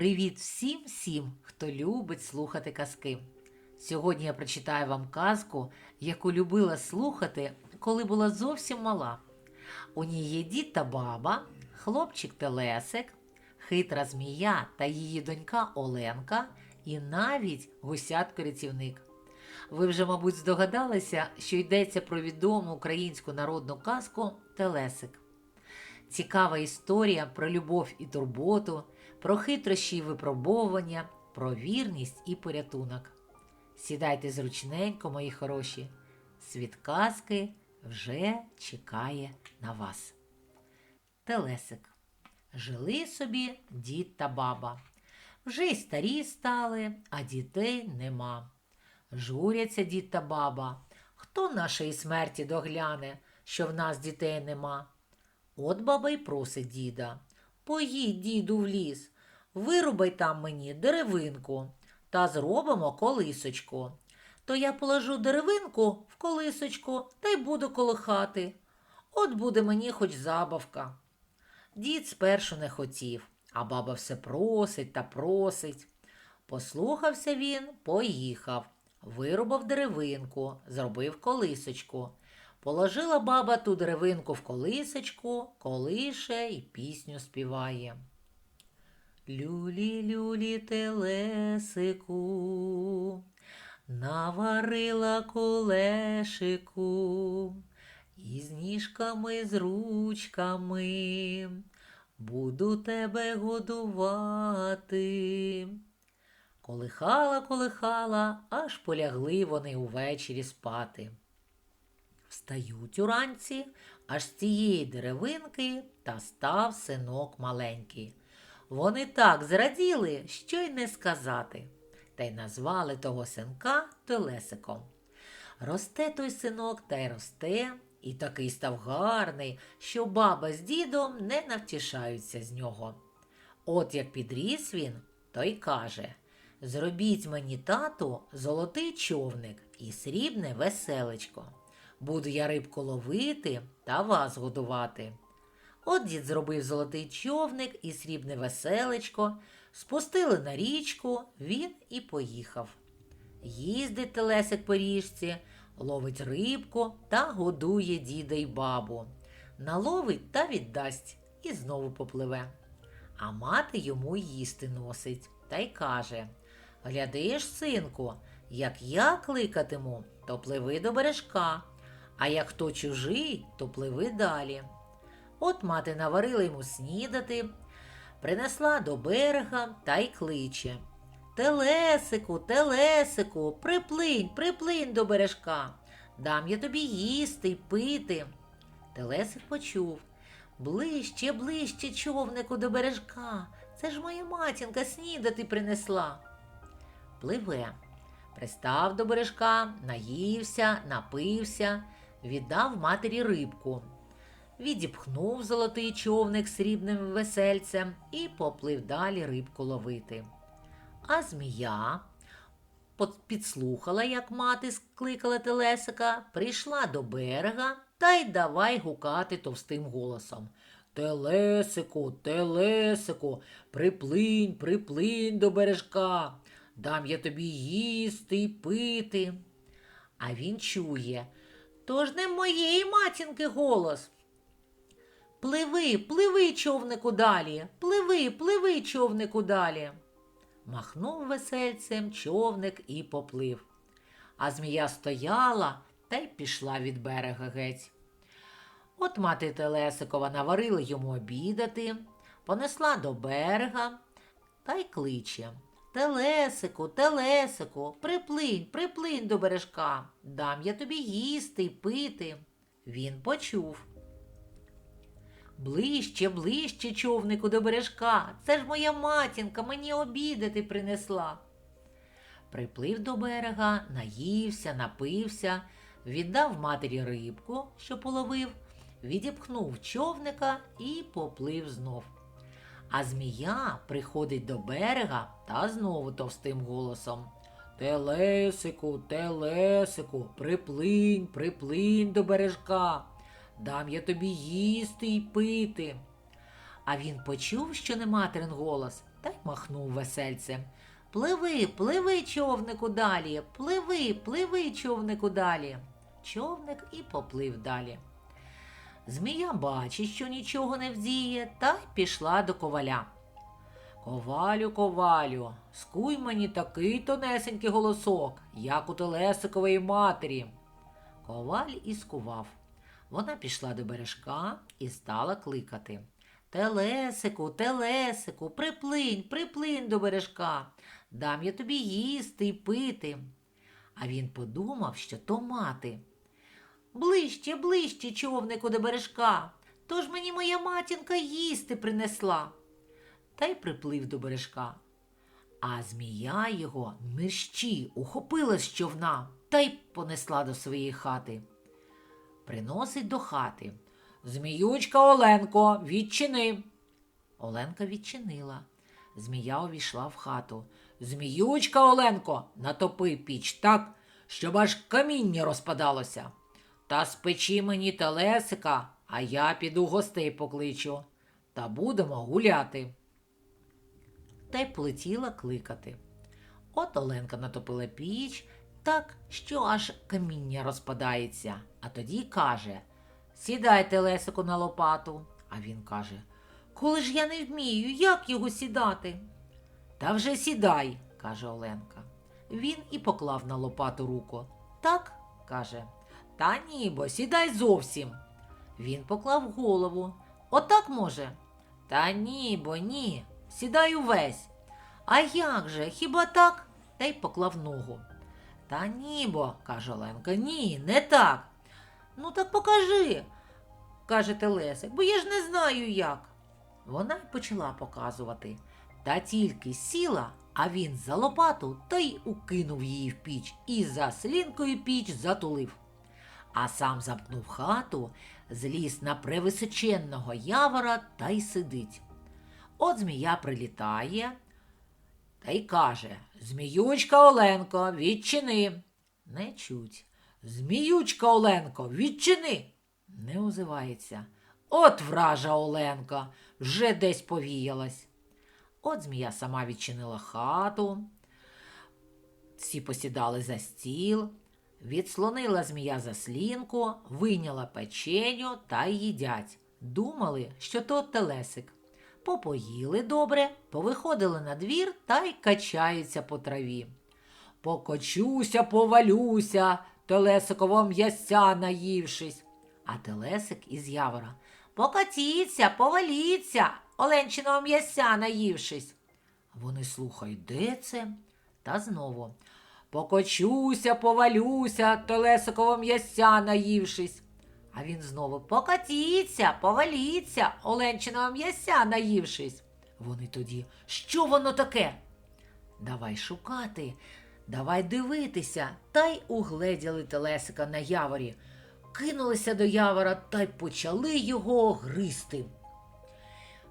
Привіт всім всім, хто любить слухати казки. Сьогодні я прочитаю вам казку, яку любила слухати, коли була зовсім мала. У ній є дід та баба, хлопчик Телесик, хитра змія та її донька Оленка і навіть гусятко-рятівник. Ви вже, мабуть, здогадалися, що йдеться про відому українську народну казку Телесик. Цікава історія про любов і турботу, про хитрощі і випробовування, про вірність і порятунок. Сідайте зручненько, мої хороші. Світ казки вже чекає на вас. Телесик. Жили собі дід та баба. Вже й старі стали, а дітей нема. Журяться дід та баба. Хто нашої смерті догляне, що в нас дітей нема? От баба й просить діда. Поїдь, діду, в ліс, вирубай там мені деревинку та зробимо колисочку. То я положу деревинку в колисочку та й буду колихати. От буде мені хоч забавка. Дід спершу не хотів, а баба все просить та просить. Послухався він, поїхав, вирубав деревинку, зробив колисочку. Положила баба ту деревинку в колисочку, колише і пісню співає. Люлі, люлі, телесику, наварила колешику, із ніжками, з ручками, буду тебе годувати. Колихала, колихала, аж полягли вони увечері спати. Встають уранці, аж з цієї деревинки та став синок маленький. Вони так зраділи, що й не сказати, та й назвали того синка Телесиком. Росте той синок та й росте, і такий став гарний, що баба з дідом не навтішаються з нього. От як підріс він, то й каже Зробіть мені, тату, золотий човник і срібне веселечко. Буду я рибку ловити та вас годувати. От дід зробив золотий човник і срібне веселечко, спустили на річку, він і поїхав. Їздить телесик по річці, ловить рибку та годує діда й бабу. Наловить та віддасть і знову попливе. А мати йому їсти носить та й каже Глядиш, синку, як я кликатиму, то пливи до бережка, а як хто чужий, то пливи далі. От мати наварила йому снідати, принесла до берега та й кличе. Телесику, телесику, приплинь, приплинь до бережка. Дам я тобі їсти й пити. Телесик почув. Ближче, ближче, човнику до бережка. Це ж моя матінка снідати принесла. Пливе. Пристав до бережка, наївся, напився, віддав матері рибку. Відіпхнув золотий човник срібним весельцем і поплив далі рибку ловити. А змія підслухала, як мати скликала телесика, прийшла до берега та й давай гукати товстим голосом. Телесику, телесику, приплинь, приплинь до бережка, дам я тобі їсти й пити. А він чує, то ж не моєї матінки голос. Пливи, пливи, човнику далі, пливи, пливи, човнику далі. Махнув весельцем човник і поплив. А змія стояла та й пішла від берега геть. От мати Телесикова наварила йому обідати, понесла до берега та й кличе. Телесику, телесику, приплинь, приплинь до бережка, дам я тобі їсти й пити. Він почув. Ближче, ближче, човнику до бережка. Це ж моя матінка, мені обідати принесла. Приплив до берега, наївся, напився, віддав матері рибку, що половив, відіпхнув човника і поплив знов. А змія приходить до берега та знову товстим голосом. Телесику, телесику, приплинь, приплинь до бережка. Дам я тобі їсти й пити. А він почув, що не материн голос, та й махнув весельцем. Пливи, пливи, човнику далі, пливи, пливи, човнику далі. Човник і поплив далі. Змія бачить, що нічого не вдіє, та й пішла до коваля. Ковалю, ковалю, скуй мені такий тонесенький голосок, як у Телесикової матері. Коваль і скував. Вона пішла до бережка і стала кликати. Телесику, телесику, приплинь, приплинь до бережка, дам я тобі їсти й пити. А він подумав, що то мати. Ближче, ближче, човнику до бережка, тож мені моя матінка їсти принесла. Та й приплив до бережка. А змія його мерщі ухопила з човна та й понесла до своєї хати. Приносить до хати. Зміючка Оленко, відчини. Оленка відчинила. Змія увійшла в хату. Зміючка Оленко, натопи піч так, щоб аж каміння розпадалося. Та спечи мені телесика, а я піду гостей покличу. Та будемо гуляти. Та й полетіла кликати. От Оленка натопила піч так, що аж каміння розпадається, а тоді каже Сідайте, Лесику, на лопату. А він каже Коли ж я не вмію, як його сідати? Та вже сідай, каже Оленка. Він і поклав на лопату руку. Так, каже. Та ні, бо сідай зовсім. Він поклав голову. Отак може? Та ні, бо ні. Сідай увесь. А як же, хіба так? Та й поклав ногу. Та ні, бо, каже Оленка, ні, не так. Ну так покажи, каже Телесик, бо я ж не знаю як. Вона й почала показувати. Та тільки сіла, а він за лопату та й укинув її в піч і за слінкою піч затулив. А сам замкнув хату, зліз на превисоченного явора та й сидить. От змія прилітає та й каже Зміючка Оленко, відчини. Не чуть. Зміючка Оленко, відчини. Не озивається. От вража Оленка, вже десь повіялась. От змія сама відчинила хату. Всі посідали за стіл, відслонила змія заслінку, вийняла печеню та їдять. Думали, що то телесик. Попоїли добре, повиходили на двір та й качаються по траві. Покочуся, повалюся, телесиково м'яся наївшись. А телесик із явора. Покатіться, поваліться, оленчиного м'яся наївшись. Вони слухають, де це? Та знову. Покочуся, повалюся, телесиково м'яся наївшись. А він знову покатіться, поваліться, оленчиного м'яся наївшись. Вони тоді, що воно таке? Давай шукати, давай дивитися, та й угледіли телесика на яворі, кинулися до явора та й почали його гризти.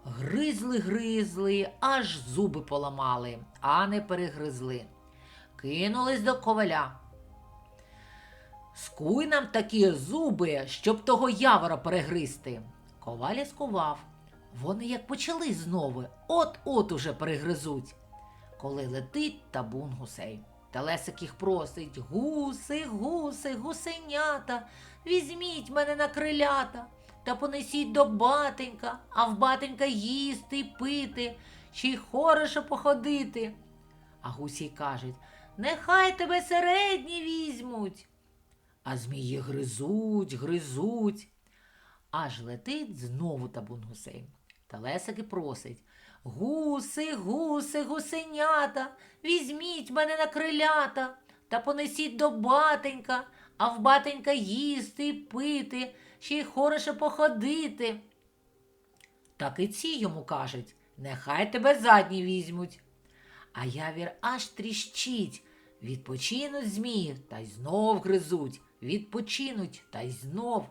Гризли, гризли, аж зуби поламали, а не перегризли. Кинулись до коваля. Скуй нам такі зуби, щоб того явора перегризти. Коваля скував. Вони як почали знову, от-от уже перегризуть. Коли летить табун гусей. Телесик їх просить гуси, гуси, гусенята, візьміть мене на крилята та понесіть до батенька, а в батенька їсти пити, ще й хороше походити. А гусі кажуть, нехай тебе середні візьмуть. А змії гризуть, гризуть. Аж летить знову табун гусей. Телесик і просить Гуси, гуси, гусенята, візьміть мене на крилята та понесіть до батенька, а в батенька їсти й пити, ще й хороше походити. Так і ці йому кажуть, нехай тебе задні візьмуть. А явір аж тріщить. Відпочинуть змії та й знов гризуть, відпочинуть та й знов.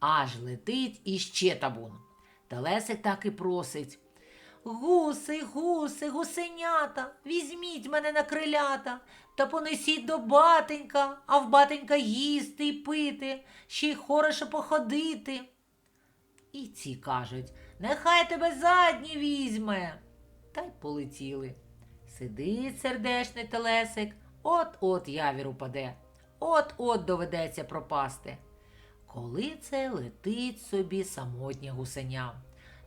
Аж летить іще табун. Телесик так і просить. Гуси, гуси, гусенята, візьміть мене на крилята та понесіть до батенька, а в батенька їсти й пити, ще й хороше походити. І ці кажуть, нехай тебе задні візьме. та й полетіли. Сидить сердешний телесик, от-от явір упаде, от-от доведеться пропасти. Коли це летить собі самотнє гусеня,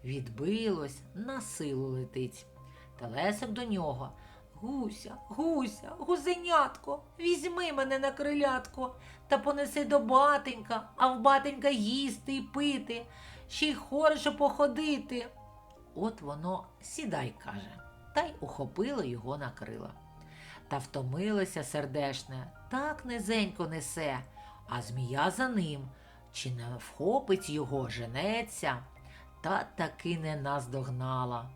відбилось, на силу летить. Телесик до нього. Гуся, гуся, гусенятко, візьми мене на крилятко та понеси до батенька, а в батенька їсти й пити, ще й хороше походити. От воно сідай, каже, та й ухопило його на крила. Та втомилося сердешне, так низенько несе, а змія за ним, чи не вхопить його, женеться, та таки не наздогнала.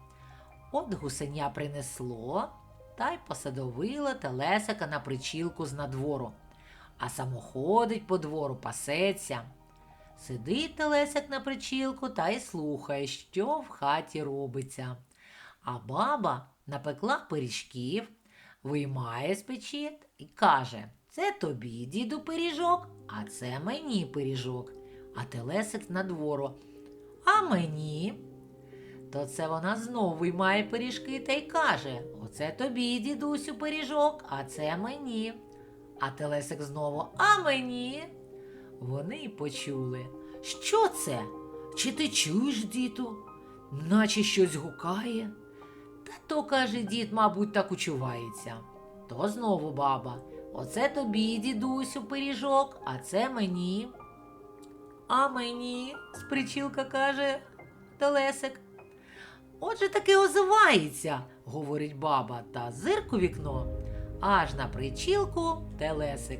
От гусеня принесло та й посадовила телесика на причілку з надвору, а само ходить по двору, пасеться. Сидить телесик на причілку та й слухає, що в хаті робиться. А баба напекла пиріжків, виймає з печі і каже: Це тобі, діду, пиріжок, а це мені пиріжок. А телесик на двору. А мені? То це вона знову виймає пиріжки та й каже: Оце тобі, дідусю, пиріжок, а це мені. А телесик знову, а мені. Вони й почули. Що це? Чи ти чуєш, діду? Наче щось гукає. То, каже дід, мабуть, так учувається. То знову баба. Оце тобі, дідусю, пиріжок, а це мені. А мені, спричілка каже Телесик. Отже таки озивається, говорить баба, та зирк у вікно, аж на причілку телесик.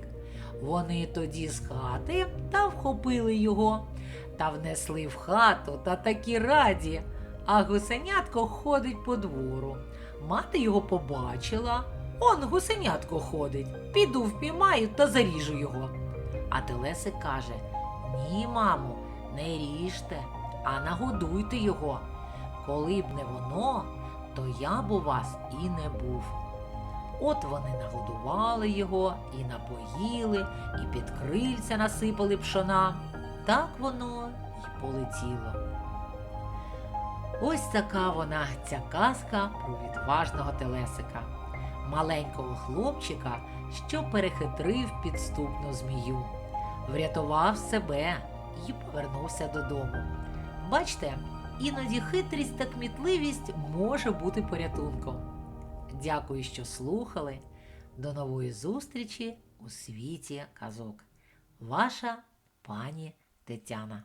Вони тоді з хати та вхопили його, та внесли в хату та такі раді, а гусенятко ходить по двору. Мати його побачила. Он гусенятко ходить, піду впіймаю та заріжу його. А телесик каже: Ні, мамо, не ріжте, а нагодуйте його. Коли б не воно, то я б у вас і не був. От вони нагодували його і напоїли, і під крильця насипали пшона. Так воно й полетіло. Ось така вона, ця казка про відважного телесика, маленького хлопчика, що перехитрив підступну змію, врятував себе і повернувся додому. Бачте, іноді хитрість та кмітливість може бути порятунком. Дякую, що слухали. До нової зустрічі у світі казок. Ваша пані Тетяна.